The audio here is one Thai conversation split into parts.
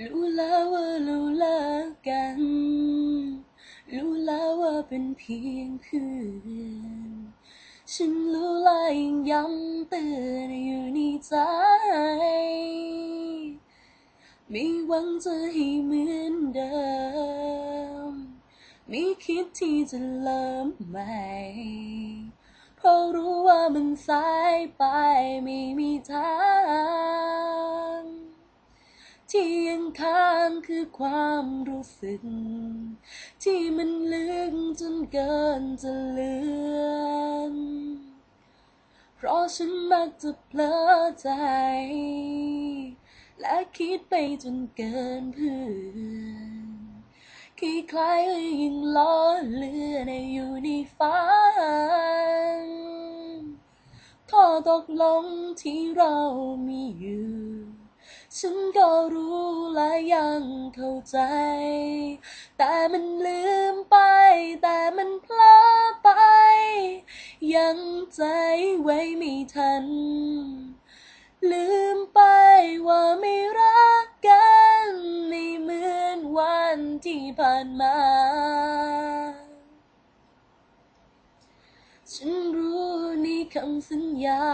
รู้แล้วว่าเราลิกกัน รู้แล้วว่าเป็นเพียงเพื่อนฉันรู้และยังย้ำเตือนอยู่ในใจ ไม่หวังจะให้เหมือนเดิม ไม่คิดที่จะเริ่มใหม่ เพราะรู้ว่ามันสายไปไม่มีทาง ที่ยังค้างคือความรู้สึก ที่มันลึกจนเกินจะเลือนเพราะฉันมักจะเผลอใจ และคิดไปจนเกินเพื่อนคล้ายๆยังล้อเลือนอยู่ในฝันข้อตกลงที่เรามีอยู่ ฉันก็รู้และยังเข้าใจ แต่มันลืมไป แต่มันพลาดไป ยังใจไว้ไม่ทัน ลืมไปว่าไม่รักกันไม่เหมือนวันที่ผ่านมา ฉันรู้ในคำสัญญา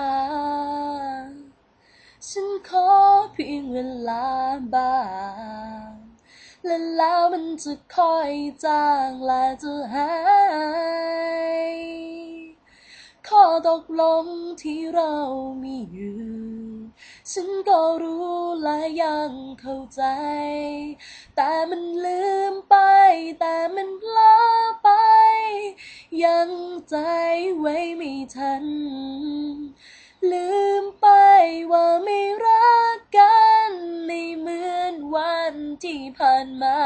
งเวลาบ้างและแล้วมันจะค่อยจางและจะหายข้อตกลงที่เรามีอยู่ฉันก็รู้และยังเข้าใจ แต่มันลืมไป แต่มันพลาไป ยังใจไว้ไม่ทันลืม วันที่ผ่านมา